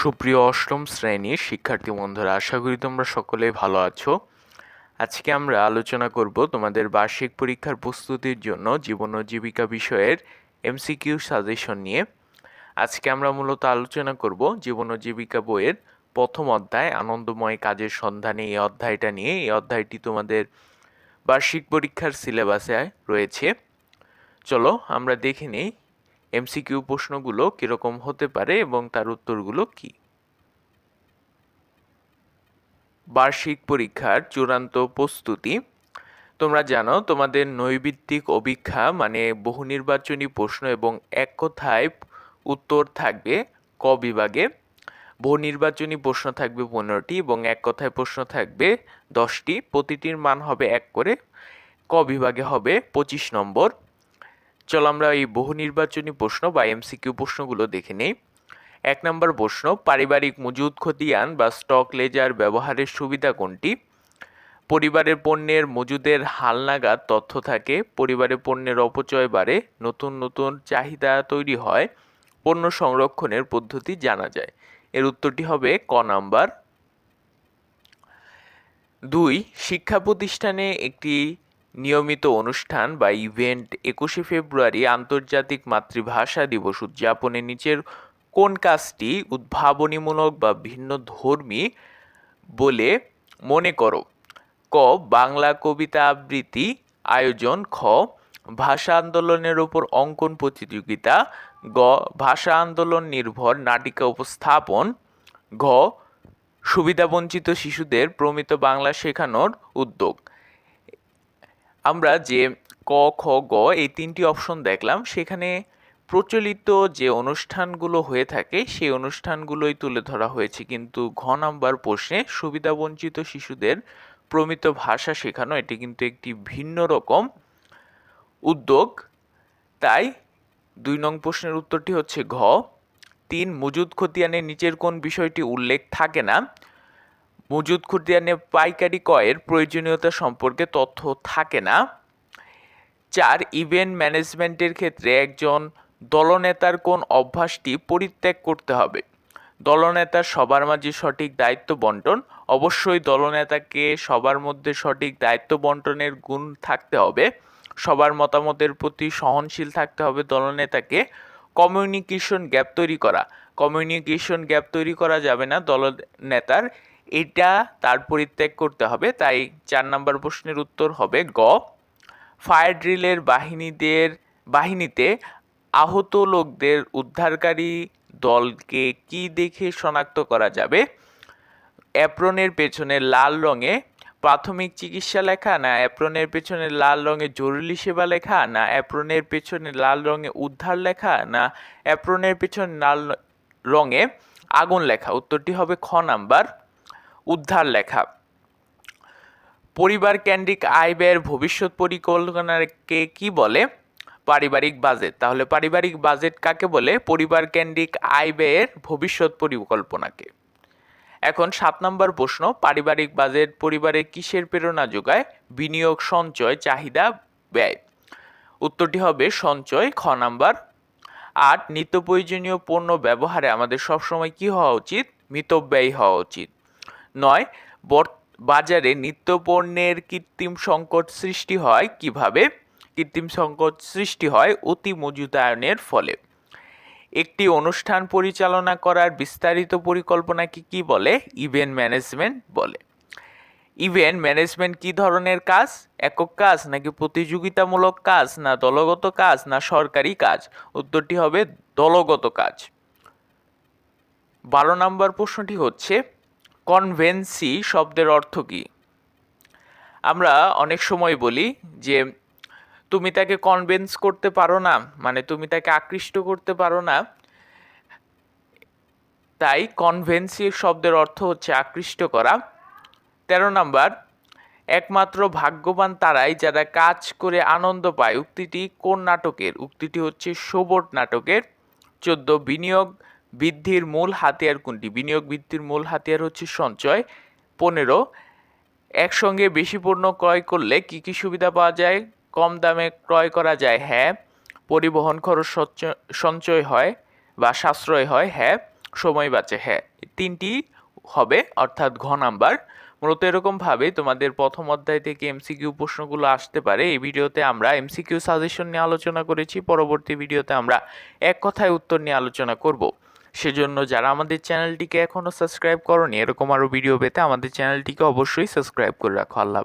সুপ্রিয় অষ্টম শ্রেণির শিক্ষার্থী বন্ধুরা, আশা করি তোমরা সকলেই ভালো আছো। আজকে আমরা আলোচনা করব তোমাদের বার্ষিক পরীক্ষার প্রস্তুতির জন্য জীবন ও জীবিকা বিষয়ের এমসিকিউ সাজেশন নিয়ে। আজকে আমরা মূলত আলোচনা করব জীবন ও জীবিকা বইয়ের প্রথম অধ্যায়, আনন্দময় কাজের সন্ধানে এই অধ্যায়টা নিয়ে। এই অধ্যায়টি তোমাদের বার্ষিক পরীক্ষার সিলেবাসে রয়েছে। চলো আমরা দেখে নিই এমসিকিউ প্রশ্নগুলো কীরকম হতে পারে এবং তার উত্তরগুলো কি? বার্ষিক পরীক্ষার চূড়ান্ত প্রস্তুতি। তোমরা জানো, তোমাদের নৈবিত্তিক অভিক্ষা মানে বহু নির্বাচনী প্রশ্ন এবং এক কথায় উত্তর থাকবে ক বিভাগে। বহু নির্বাচনী প্রশ্ন থাকবে পনেরোটি এবং এক কথায় প্রশ্ন থাকবে দশটি। প্রতিটির মান হবে এক করে। ক বিভাগে হবে পঁচিশ নম্বর। চলো আমরা এই বহু নির্বাচনী প্রশ্ন বা এমসিকিউ প্রশ্নগুলো দেখে নেই। এক নম্বর প্রশ্ন, পারিবারিক মজুদ খতিয়ান বা স্টক লেজার ব্যবহারের সুবিধা কোনটি? পরিবারের পণ্যের মজুদের হালনাগাদ তথ্য থাকে, পরিবারের পণ্যের অপচয় বাড়ে, নতুন নতুন চাহিদা তৈরি হয়, পণ্য সংরক্ষণের পদ্ধতি জানা যায়। এর উত্তরটি হবে ক নাম্বার। দুই, শিক্ষা প্রতিষ্ঠানে একটি নিয়মিত অনুষ্ঠান বা ইভেন্ট একুশে ফেব্রুয়ারি আন্তর্জাতিক মাতৃভাষা দিবস উদযাপনে নিচের কোন কাজটি উদ্ভাবনীমূলক বা ভিন্ন ধর্মী বলে মনে করো? ক, বাংলা কবিতা আবৃত্তি, আয়োজন, খ, ভাষা আন্দোলনের ওপর অঙ্কন প্রতিযোগিতা, গ, ভাষা আন্দোলন নির্ভর নাটিকা উপস্থাপন, ঘ, সুবিধাবঞ্চিত শিশুদের প্রমিত বাংলা শেখানোর উদ্যোগ। আমরা যে ক, খ, গ এই তিনটি অপশন দেখলাম, সেখানে প্রচলিত যে অনুষ্ঠানগুলো হয়ে থাকে, সেই অনুষ্ঠানগুলোই তুলে ধরা হয়েছে। কিন্তু ঘ নাম্বার প্রশ্নে সুবিধাবঞ্চিত শিশুদের প্রমিত ভাষা শেখানো, এটি কিন্তু একটি ভিন্ন রকম উদ্যোগ। তাই দুই নং প্রশ্নের উত্তরটি হচ্ছে ঘ। তিন, মজুদ খতিয়ানের নিচের কোন বিষয়টি উল্লেখ থাকে না? মজুদ খতিয়ানে পাইকারি কয়ের প্রয়োজনীয়তা সম্পর্কে তথ্য থাকে না। চার, ইভেন্ট ম্যানেজমেন্টের ক্ষেত্রে একজন দলনেতার কোন অভ্যাসটি পরিত্যাগ করতে হবে? দলনেতার সবার মাঝে সঠিক দায়িত্ব বন্টন, অবশ্যই দলনেতাকে সবার মধ্যে সঠিক দায়িত্ব বন্টনের গুণ থাকতে হবে। সবার মতামতের প্রতি সহনশীল থাকতে হবে দলনেতাকে। কমিউনিকেশন গ্যাপ তৈরি করা, কমিউনিকেশন গ্যাপ তৈরি করা যাবে না দলনেতার। এটা তার পরিত্যাগ করতে হবে। তাই চার নম্বর প্রশ্নের উত্তর হবে গ। ফায়ার ড্রিলের বাহিনীদের, বাহিনীতে আহত লোকদের উদ্ধারকারী দলকে কি দেখে শনাক্ত করা যাবে? অ্যাপ্রনের পেছনে লাল রঙে প্রাথমিক চিকিৎসা লেখা না অ্যাপ্রনের পেছনে লাল রঙে জরুরি সেবা লেখা না অ্যাপ্রনের পেছনে লাল রঙে উদ্ধার লেখা না অ্যাপ্রনের পেছনে লাল রঙে আগুন লেখা? উত্তরটি হবে খ নাম্বার। উদ্ধার লেখা। পরিবার কেন্দ্রিক আয় ব্যয়ের ভবিষ্যৎ পরিকল্পনাকে কি বলে? পারিবারিক বাজেট। তাহলে পারিবারিক বাজেট কাকে বলে? পরিবার কেন্দ্রিক আয় ব্যয়ের ভবিষ্যৎ পরিকল্পনাকে। এখন সাত নম্বর প্রশ্ন, পারিবারিক বাজেট পরিবারে কিসের প্রেরণা যোগায়? বিনিয়োগ, সঞ্চয়, চাহিদা, ব্যয়। উত্তরটি হবে সঞ্চয়, খ নাম্বার। আট, নিত্য প্রয়োজনীয় পণ্য ব্যবহারে আমাদের সবসময় কি হওয়া উচিত? মিতব্যয়ী হওয়া উচিত। নয় বাজারে নিত্য পণ্যের কৃত্রিম সংকট সৃষ্টি হয় কীভাবে? কৃত্রিম সংকট সৃষ্টি হয় অতি মজুদায়নের ফলে। একটি অনুষ্ঠান পরিচালনা করার বিস্তারিত পরিকল্পনাকে কি বলে? ইভেন্ট ম্যানেজমেন্ট বলে। ইভেন্ট ম্যানেজমেন্ট কি ধরনের কাজ? একক কাজ নাকি প্রতিযোগিতামূলক কাজ না দলগত কাজ না সরকারি কাজ? উত্তরটি হবে দলগত কাজ। বারো নম্বর প্রশ্নটি হচ্ছে কনভেন্সি শব্দের অর্থ কী? আমরা অনেক সময় বলি যে, তুমি তাকে কনভেন্স করতে পারো না মানে তুমি তাকে আকৃষ্ট করতে পারো না। তাই কনভেন্সি শব্দের অর্থ হচ্ছে আকৃষ্ট করা। তেরো নাম্বার, একমাত্র ভাগ্যবান তারাই যারা কাজ করে আনন্দ পায়। উক্তিটি কোন নাটকের? উক্তিটি হচ্ছে সোবট নাটকের। চোদ্দ, বিনিয়োগ বৃদ্ধির মূল হাতিয়ার কোনটি? বিনিয়োগ বৃদ্ধির মূল হাতিয়ার হচ্ছে সঞ্চয়। পনেরো, একসঙ্গে বেশি পণ্য ক্রয় করলে কি কি সুবিধা পাওয়া যায়? কম দামে ক্রয় করা যায় হ্যাঁ। পরিবহন খরচ সঞ্চয় হয় বা সাশ্রয় হয় হ্যাঁ। সময় বাঁচে হ্যাঁ। তিনটি হবে, অর্থাৎ ঘ নাম্বার। মূলত এরকমভাবে তোমাদের প্রথম অধ্যায় থেকে এমসিকিউ প্রশ্নগুলো আসতে পারে। এই ভিডিওতে আমরা এমসিকিউ সাজেশন নিয়ে আলোচনা করেছি। পরবর্তী ভিডিওতে আমরা এক কথায় উত্তর নিয়ে আলোচনা করব। সেজন্য যারা আমাদের চ্যানেলটিকে এখনও সাবস্ক্রাইব করনি, এরকম আরও ভিডিও পেতে আমাদের চ্যানেলটিকে অবশ্যই সাবস্ক্রাইব করে রাখো। আল্লাহ